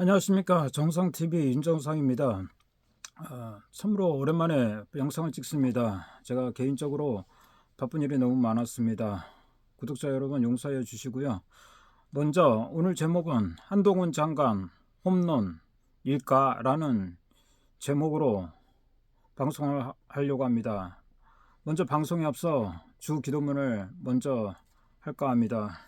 안녕하십니까. 정상TV 윤정상입니다. 아, 참으로 오랜만에 영상을 찍습니다. 제가 개인적으로 바쁜 일이 너무 많았습니다. 구독자 여러분 용서해 주시고요. 먼저 오늘 제목은 한동훈 장관 홈런 일까라는 제목으로 방송을 하- 하려고 합니다. 먼저 방송에 앞서 주 기도문을 먼저 할까 합니다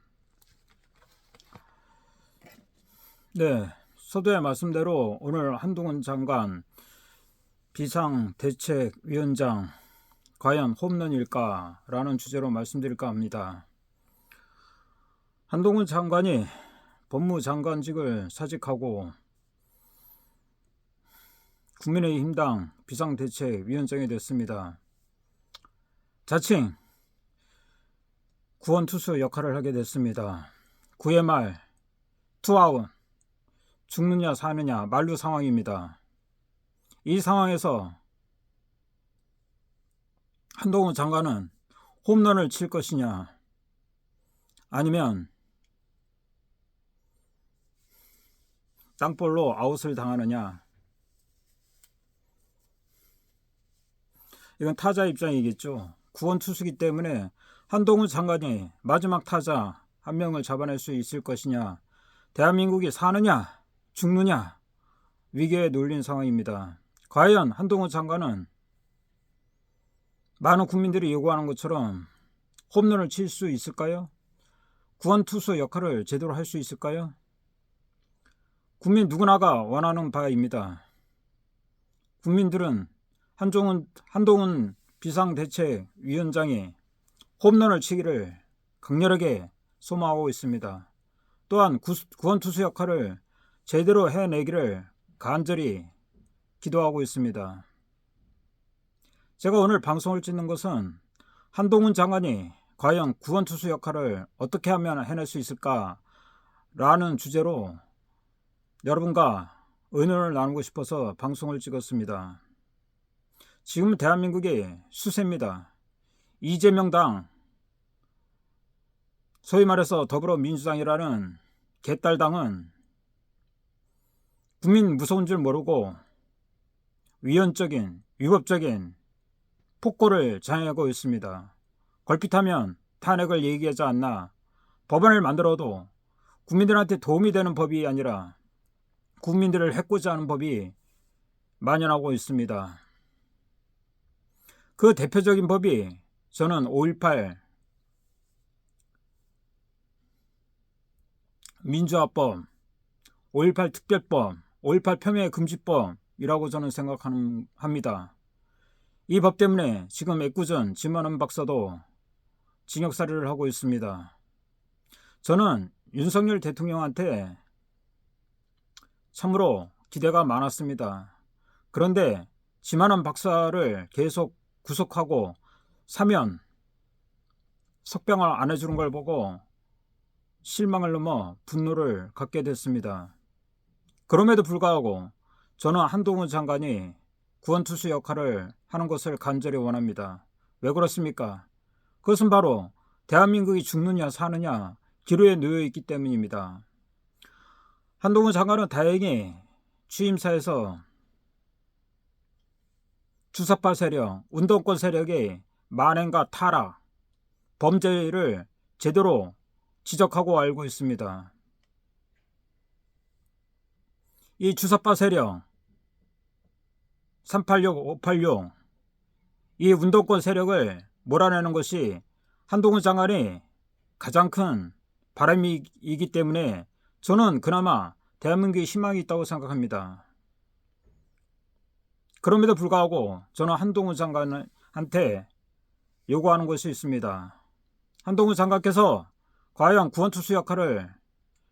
네, 서두의 말씀대로 오늘 한동훈 장관 비상 대책 위원장 과연 홈런일까라는 주제로 말씀드릴까 합니다. 한동훈 장관이 법무장관직을 사직하고 국민의힘당 비상대책위원장이 됐습니다. 자칭 구원투수 역할을 하게 됐습니다. 9회 말 투아웃 죽느냐 사느냐 만루 상황입니다. 이 상황에서 한동훈 장관은 홈런을 칠 것이냐 아니면 땅볼로 아웃을 당하느냐 이건 타자 입장이겠죠. 구원 투수기 때문에 한동훈 장관이 마지막 타자 한 명을 잡아낼 수 있을 것이냐 대한민국이 사느냐 죽느냐 위기에 놓인 상황입니다. 과연 한동훈 장관은 많은 국민들이 요구하는 것처럼 홈런을 칠 수 있을까요? 구원 투수 역할을 제대로 할 수 있을까요? 국민 누구나가 원하는 바입니다. 국민들은 한종훈, 한동훈 비상대책위원장이 홈런을 치기를 강렬하게 소망하고 있습니다. 또한 구, 구원 투수 역할을 제대로 해내기를 간절히 기도하고 있습니다. 제가 오늘 방송을 찍는 것은 한동훈 장관이 과연 구원투수 역할을 어떻게 하면 해낼 수 있을까? 라는 주제로 여러분과 의논을 나누고 싶어서 방송을 찍었습니다. 지금 대한민국이 수세입니다. 이재명당, 소위 말해서 더불어민주당이라는 개딸당은 국민 무서운 줄 모르고 위헌적인 위법적인 폭거를 장애하고 있습니다. 걸핏하면 탄핵을 얘기하지 않나 법안을 만들어도 국민들한테 도움이 되는 법이 아니라 국민들을 해코지 하는 법이 만연하고 있습니다. 그 대표적인 법이 저는 5.18 민주화법, 5.18 특별법, 5.18 평해 금지법이라고 저는 생각합니다. 이 법 때문에 지금 애꿎은 지만은 박사도 징역살이를 하고 있습니다. 저는 윤석열 대통령한테 참으로 기대가 많았습니다. 그런데 지만한 박사를 계속 구속하고 사면 석병을 안 해주는 걸 보고 실망을 넘어 분노를 갖게 됐습니다. 그럼에도 불구하고 저는 한동훈 장관이 구원투수 역할을 하는 것을 간절히 원합니다. 왜 그렇습니까? 그것은 바로 대한민국이 죽느냐 사느냐 기로에 놓여 있기 때문입니다. 한동훈 장관은 다행히 취임사에서 주사파 세력, 운동권 세력의 만행과 타락, 범죄를 제대로 지적하고 알고 있습니다. 이 주사파 세력 386, 586, 이 운동권 세력을 몰아내는 것이 한동훈 장관이 가장 큰 바람이기 때문에 저는 그나마 대한민국에 희망이 있다고 생각합니다. 그럼에도 불구하고 저는 한동훈 장관한테 요구하는 것이 있습니다. 한동훈 장관께서 과연 구원투수 역할을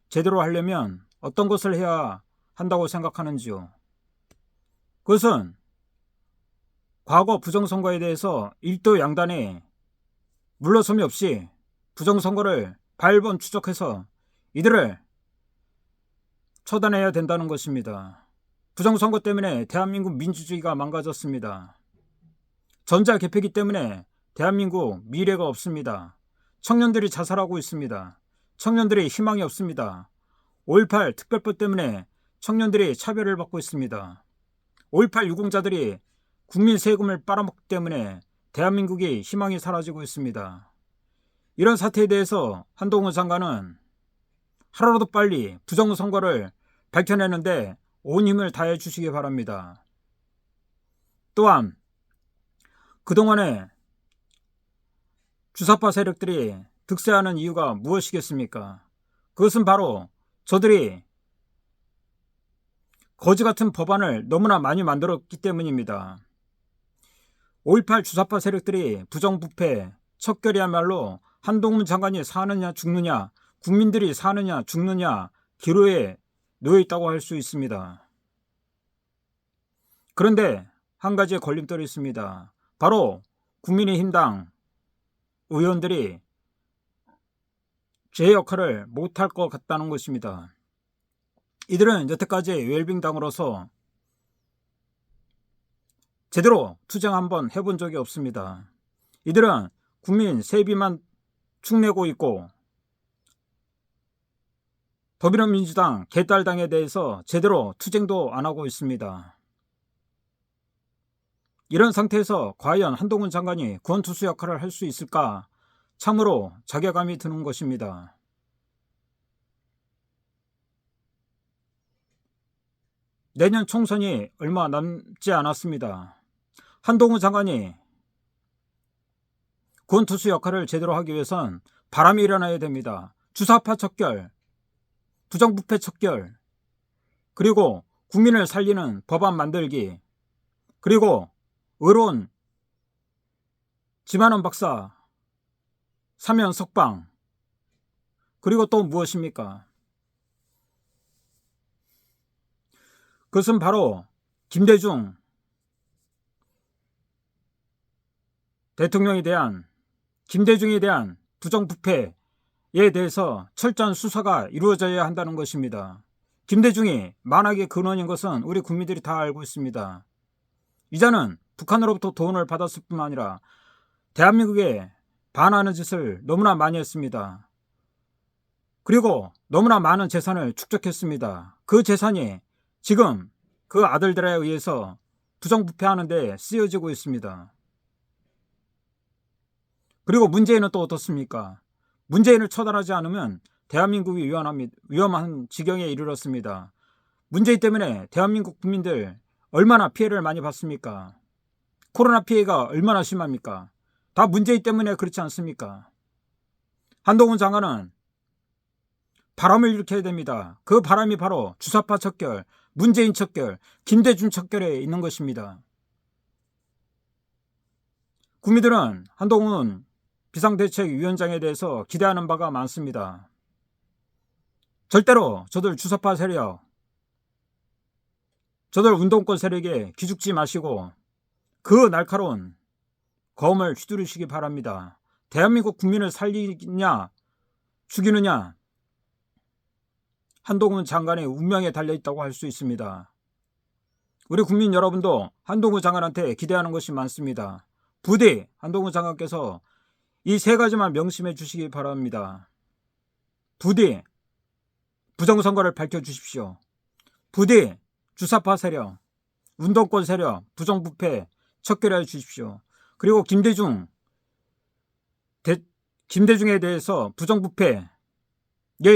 제대로 하려면 어떤 것을 해야 한다고 생각하는지요? 그것은 과거 부정선거에 대해서 일도 양단에 물러섬이 없이 부정선거를 발본 추적해서 이들을 처단해야 된다는 것입니다. 부정선거 때문에 대한민국 민주주의가 망가졌습니다. 전자 개표기 때문에 대한민국 미래가 없습니다. 청년들이 자살하고 있습니다. 청년들이 희망이 없습니다. 5.18 특별법 때문에 청년들이 차별을 받고 있습니다. 5.18 유공자들이 국민 세금을 빨아먹기 때문에 대한민국이 희망이 사라지고 있습니다. 이런 사태에 대해서 한동훈 장관은 하루라도 빨리 부정선거를 밝혀내는데 온 힘을 다해 주시기 바랍니다. 또한 그동안에 주사파 세력들이 득세하는 이유가 무엇이겠습니까? 그것은 바로 저들이 거지 같은 법안을 너무나 많이 만들었기 때문입니다. 5.18 주사파 세력들이 부정부패, 척결이야말로 한동훈 장관이 사느냐 죽느냐, 국민들이 사느냐 죽느냐 기로에 놓여 있다고 할 수 있습니다. 그런데 한 가지의 걸림돌이 있습니다. 바로 국민의힘당 의원들이 제 역할을 못할 것 같다는 것입니다. 이들은 여태까지 웰빙당으로서 제대로 투쟁 한번 해본 적이 없습니다. 이들은 국민 세비만 축내고 있고 더불어민주당 개딸당에 대해서 제대로 투쟁도 안 하고 있습니다. 이런 상태에서 과연 한동훈 장관이 구원투수 역할을 할 수 있을까 참으로 자괴감이 드는 것입니다. 내년 총선이 얼마 남지 않았습니다. 한동훈 장관이 구원투수 역할을 제대로 하기 위해선 바람이 일어나야 됩니다. 주사파 척결, 부정부패 척결, 그리고 국민을 살리는 법안 만들기, 그리고 의로운 지만원 박사 사면 석방, 그리고 또 무엇입니까? 그것은 바로 김대중 대통령에 대한 김대중에 대한 부정부패에 대해서 철저한 수사가 이루어져야 한다는 것입니다. 김대중이 만악의 근원인 것은 우리 국민들이 다 알고 있습니다. 이자는 북한으로부터 돈을 받았을 뿐만 아니라 대한민국에 반하는 짓을 너무나 많이 했습니다. 그리고 너무나 많은 재산을 축적했습니다. 그 재산이 지금 그 아들들에 의해서 부정부패하는데 쓰여지고 있습니다. 그리고 문재인은 또 어떻습니까? 문재인을 처단하지 않으면 대한민국이. 위험한 지경에 이르렀습니다. 문재인 때문에 대한민국 국민들 얼마나 피해를 많이 받습니까? 코로나 피해가 얼마나 심합니까? 다 문재인 때문에 그렇지 않습니까? 한동훈 장관은 바람을 일으켜야 됩니다. 그 바람이 바로 주사파 척결, 문재인 척결, 김대중 척결에 있는 것입니다. 국민들은 한동훈 비상대책위원장에 대해서 기대하는 바가 많습니다. 절대로 저들 주사파 세력, 저들 운동권 세력에 기죽지 마시고 그 날카로운 검을 휘두르시기 바랍니다. 대한민국 국민을 살리냐 죽이느냐 한동훈 장관의 운명에 달려 있다고 할 수 있습니다. 우리 국민 여러분도 한동훈 장관한테 기대하는 것이 많습니다. 부디 한동훈 장관께서 이 세 가지만 명심해 주시기 바랍니다. 부디 부정선거를 밝혀 주십시오. 부디 주사파 세력, 운동권 세력, 부정부패 척결해 주십시오. 그리고 김대중, 대, 김대중에 대해서 부정부패에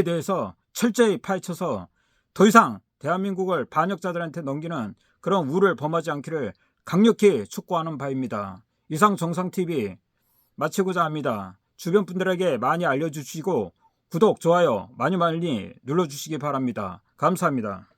대해서 철저히 파헤쳐서 더 이상 대한민국을 반역자들한테 넘기는 그런 우를 범하지 않기를 강력히 촉구하는 바입니다. 이상 정상TV 마치고자 합니다. 주변 분들에게 많이 알려주시고 구독, 좋아요 많이 많이 눌러주시기 바랍니다. 감사합니다.